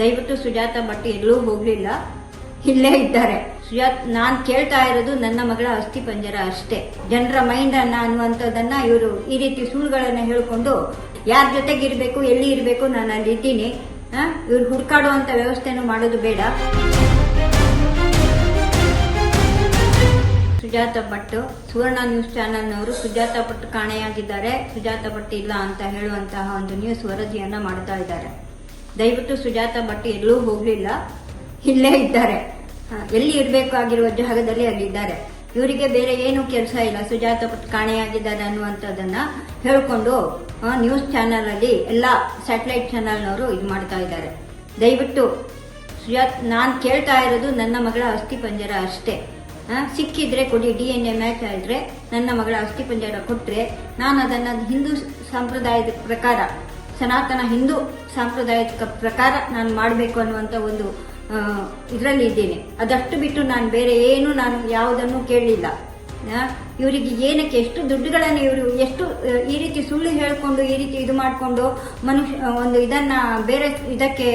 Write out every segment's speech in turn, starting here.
ದಯವಿಟ್ಟು ಸುಜಾತ ಭಟ್ ಎಲ್ಲೂ ಹೋಗ್ಲಿಲ್ಲ. ಇಲ್ಲೇ ಇದ್ದಾರೆ. ಸುಜಾತ್, ನಾನ್ ಕೇಳ್ತಾ ಇರೋದು ನನ್ನ ಮಗಳ ಅಸ್ಥಿ ಪಂಜರ ಅಷ್ಟೇ. ಜನರ ಮೈಂಡ್ ಅನ್ನ ಅನ್ನುವಂಥದ್ದನ್ನ ಇವರು ಈ ರೀತಿ ಸುಳ್ಳುಗಳನ್ನ ಹೇಳ್ಕೊಂಡು ಯಾರ ಜೊತೆಗೆ ಇರಬೇಕು, ಎಲ್ಲಿ ಇರಬೇಕು ನಾನು ಅಲ್ಲಿ ಇದ್ದೀನಿ. ಇವ್ರು ಹುಡ್ಕಾಡುವಂತ ವ್ಯವಸ್ಥೆನೂ ಮಾಡೋದು ಬೇಡ. ಸುಜಾತ ಭಟ್, ಸುವರ್ಣ ನ್ಯೂಸ್ ಚಾನೆಲ್ನವರು ಸುಜಾತ ಭಟ್ ಕಾಣೆಯಾಗಿದ್ದಾರೆ. ಸುಜಾತ ಭಟ್ ಇಲ್ಲ ಅಂತ ಹೇಳುವಂತಹ ಒಂದು ನ್ಯೂಸ್ ವರದಿಯನ್ನ ಮಾಡ್ತಾ ಇದ್ದಾರೆ. ದಯವಿಟ್ಟು ಸುಜಾತ ಭಟ್ ಎಲ್ಲೂ ಹೋಗ್ಲಿಲ್ಲ. ಇಲ್ಲೇ ಇದ್ದಾರೆ. ಎಲ್ಲಿ ಇರಬೇಕು ಆಗಿರುವ ಜಾಗದಲ್ಲಿ ಅಲ್ಲಿದ್ದಾರೆ. ಇವರಿಗೆ ಬೇರೆ ಏನು ಕೆಲಸ ಇಲ್ಲ. ಸುಜಾತ ಭಟ್ ಕಾಣೆಯಾಗಿದ್ದಾರೆ ಅನ್ನುವಂಥದ್ದನ್ನ ಹೇಳಿಕೊಂಡು ನ್ಯೂಸ್ ಚಾನೆಲ್ ಅಲ್ಲಿ ಎಲ್ಲ ಸ್ಯಾಟಲೈಟ್ ಚಾನೆಲ್ನವರು ಇದು ಮಾಡ್ತಾ ಇದ್ದಾರೆ. ದಯವಿಟ್ಟು ಸುಜಾತ್, ನಾನು ಕೇಳ್ತಾ ಇರೋದು ನನ್ನ ಮಗಳ ಅಸ್ಥಿ ಪಂಜರ ಅಷ್ಟೇ. ಸಿಕ್ಕಿದ್ರೆ ಕೊಡಿ ಡಿ ಎನ್ ಎ ಮ್ಯಾಚ್ ಆದರೆ ನನ್ನ ಮಗಳ ಅಸ್ಥಿ ಪಂಜರ ಕೊಟ್ರೆ ನಾನು ಅದನ್ನ ಹಿಂದೂ ಸಂಪ್ರದಾಯದ ಪ್ರಕಾರ ಸನಾತನ ಹಿಂದೂ ಸಾಂಪ್ರದಾಯಿಕ ಪ್ರಕಾರ ನಾನು ಮಾಡಬೇಕು ಅನ್ನುವಂಥ ಒಂದು ಇದರಲ್ಲಿ ಇದ್ದೇನೆ. ಅದಷ್ಟು ಬಿಟ್ಟು ನಾನು ಬೇರೆ ಏನು ನಾನು ಯಾವುದನ್ನು ಕೇಳಲಿಲ್ಲ. ಇವರಿಗೆ ಏನಕ್ಕೆ ಎಷ್ಟು ದುಡ್ಡುಗಳನ್ನು ಇವರು ಎಷ್ಟು ಈ ರೀತಿ ಸುಳ್ಳು ಹೇಳಿಕೊಂಡು, ಈ ರೀತಿ ಇದು ಮಾಡಿಕೊಂಡು ಮನುಷ್ಯ ಒಂದು ಇದನ್ನು ಬೇರೆ ಇದಕ್ಕೆ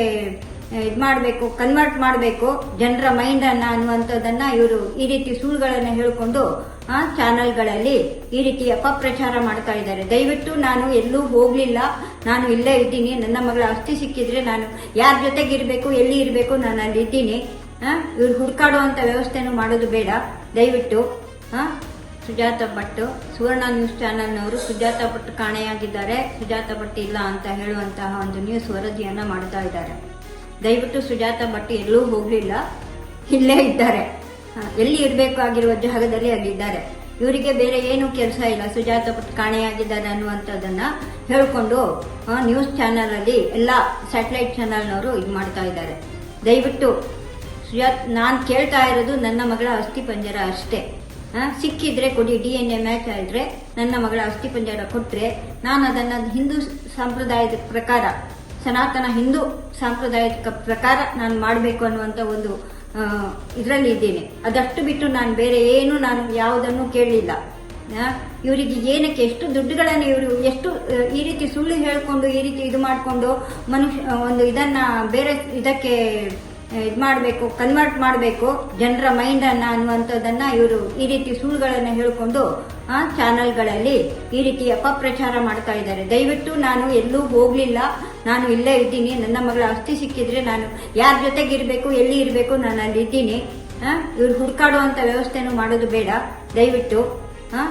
ಇದು ಮಾಡಬೇಕು ಕನ್ವರ್ಟ್ ಮಾಡಬೇಕು, ಜನರ ಮೈಂಡ್ ಅನ್ನ ಅನ್ನುವಂಥದ್ದನ್ನ ಇವರು ಈ ರೀತಿ ಸುಳ್ಳುಗಳನ್ನ ಹೇಳಿಕೊಂಡು, ಆ ಚಾನೆಲ್ಗಳಲ್ಲಿ ಈ ರೀತಿ ಅಪಪ್ರಚಾರ ಮಾಡ್ತಾ ಇದ್ದಾರೆ. ದಯವಿಟ್ಟು ನಾನು ಎಲ್ಲೂ ಹೋಗ್ಲಿಲ್ಲ. ನಾನು ಇಲ್ಲೇ ಇದ್ದೀನಿ. ನನ್ನ ಮಗಳ ಅಸ್ಥಿ ಸಿಕ್ಕಿದ್ರೆ ನಾನು ಯಾರ ಜೊತೆಗಿರ್ಬೇಕು ಎಲ್ಲಿ ಇರಬೇಕು, ನಾನು ಅಲ್ಲಿ ಇದ್ದೀನಿ. ಇವ್ರು ಹುಡ್ಕಾಡುವಂತ ವ್ಯವಸ್ಥೆನೂ ಮಾಡೋದು ಬೇಡ. ದಯವಿಟ್ಟು ಸುಜಾತ ಭಟ್, ಸುವರ್ಣ ನ್ಯೂಸ್ ಚಾನೆಲ್ನವರು ಸುಜಾತ ಭಟ್ ಕಾಣೆಯಾಗಿದ್ದಾರೆ. ಸುಜಾತ ಭಟ್ ಇಲ್ಲ ಅಂತ ಹೇಳುವಂತಹ ಒಂದು ನ್ಯೂಸ್ ವರದಿಯನ್ನ ಮಾಡ್ತಾ ಇದ್ದಾರೆ. ದಯವಿಟ್ಟು ಸುಜಾತ ಭಟ್ ಎಲ್ಲೂ ಹೋಗ್ಲಿಲ್ಲ. ಇಲ್ಲೇ ಇದ್ದಾರೆ. ಎಲ್ಲಿ ಎಲ್ಲಿ ಇರಬೇಕಾಗಿರುವ ಜಾಗದಲ್ಲಿ ಆಗಿದ್ದಾರೆ ಇವರಿಗೆ ಬೇರೆ ಏನು ಕೆಲಸ ಇಲ್ಲ. ಸುಜಾತ ಭಟ್ ಕಾಣೆಯಾಗಿದ್ದಾರೆ ಅನ್ನುವಂಥದ್ದನ್ನ ಹೇಳಿಕೊಂಡು ನ್ಯೂಸ್ ಚಾನೆಲ್ ಅಲ್ಲಿ ಎಲ್ಲ ಸ್ಯಾಟಲೈಟ್ ಚಾನೆಲ್ನವರು ಇದು ಮಾಡ್ತಾ ಇದ್ದಾರೆ. ದಯವಿಟ್ಟು ಸುಜಾತ್, ನಾನು ಕೇಳ್ತಾ ಇರೋದು ನನ್ನ ಮಗಳ ಅಸ್ಥಿ ಪಂಜರ ಅಷ್ಟೇ. ಸಿಕ್ಕಿದ್ರೆ ಕೊಡಿ ಡಿ ಎನ್ ಎ ಮ್ಯಾಚ್ ಆದರೆ ನನ್ನ ಮಗಳ ಅಸ್ಥಿ ಪಂಜರ ಕೊಟ್ರೆ ನಾನು ಅದನ್ನ ಹಿಂದೂ ಸಂಪ್ರದಾಯದ ಪ್ರಕಾರ ಸನಾತನ ಹಿಂದೂ ಸಾಂಪ್ರದಾಯಿಕ ಪ್ರಕಾರ ನಾನು ಮಾಡಬೇಕು ಅನ್ನುವಂಥ ಒಂದು ಇದರಲ್ಲಿ ಇದ್ದೀನಿ. ಅದಷ್ಟು ಬಿಟ್ಟು ನಾನು ಬೇರೆ ಏನು ನಾನು ಯಾವುದನ್ನು ಕೇಳಲಿಲ್ಲ ಇವರಿಗೆ ಏನಕ್ಕೆ ಎಷ್ಟು ದುಡ್ಡುಗಳನ್ನು ಇವರು ಎಷ್ಟು ಈ ರೀತಿ ಸುಳ್ಳು ಹೇಳಿಕೊಂಡು, ಈ ರೀತಿ ಇದು ಮಾಡಿಕೊಂಡು ಮನುಷ್ಯ ಒಂದು ಇದನ್ನು ಬೇರೆ ಇದಕ್ಕೆ ಇದು ಮಾಡಬೇಕು ಕನ್ವರ್ಟ್ ಮಾಡಬೇಕು ಜನರ ಮೈಂಡ್ ಅನ್ನ ಅನ್ನುವಂಥದ್ದನ್ನ ಇವರು ಈ ರೀತಿ ಸುಳ್ಳುಗಳನ್ನ ಹೇಳಿಕೊಂಡು ಆ ಚಾನೆಲ್ಗಳಲ್ಲಿ ಈ ರೀತಿ ಅಪಪ್ರಚಾರ ಮಾಡ್ತಾ ಇದ್ದಾರೆ. ದಯವಿಟ್ಟು ನಾನು ಎಲ್ಲೂ ಹೋಗ್ಲಿಲ್ಲ. ನಾನು ಇಲ್ಲೇ ಇದ್ದೀನಿ. ನನ್ನ ಮಗಳ ಅಸ್ಥಿ ಸಿಕ್ಕಿದ್ರೆ ನಾನು ಯಾರ ಜೊತೆಗಿರ್ಬೇಕು ಎಲ್ಲಿ ಇರಬೇಕು ನಾನು ಅಲ್ಲಿ ಇದ್ದೀನಿ ಇವ್ರು ಹುಡ್ಕಾಡುವಂತ ವ್ಯವಸ್ಥೆನೂ ಮಾಡೋದು ಬೇಡ. ದಯವಿಟ್ಟು ಆ,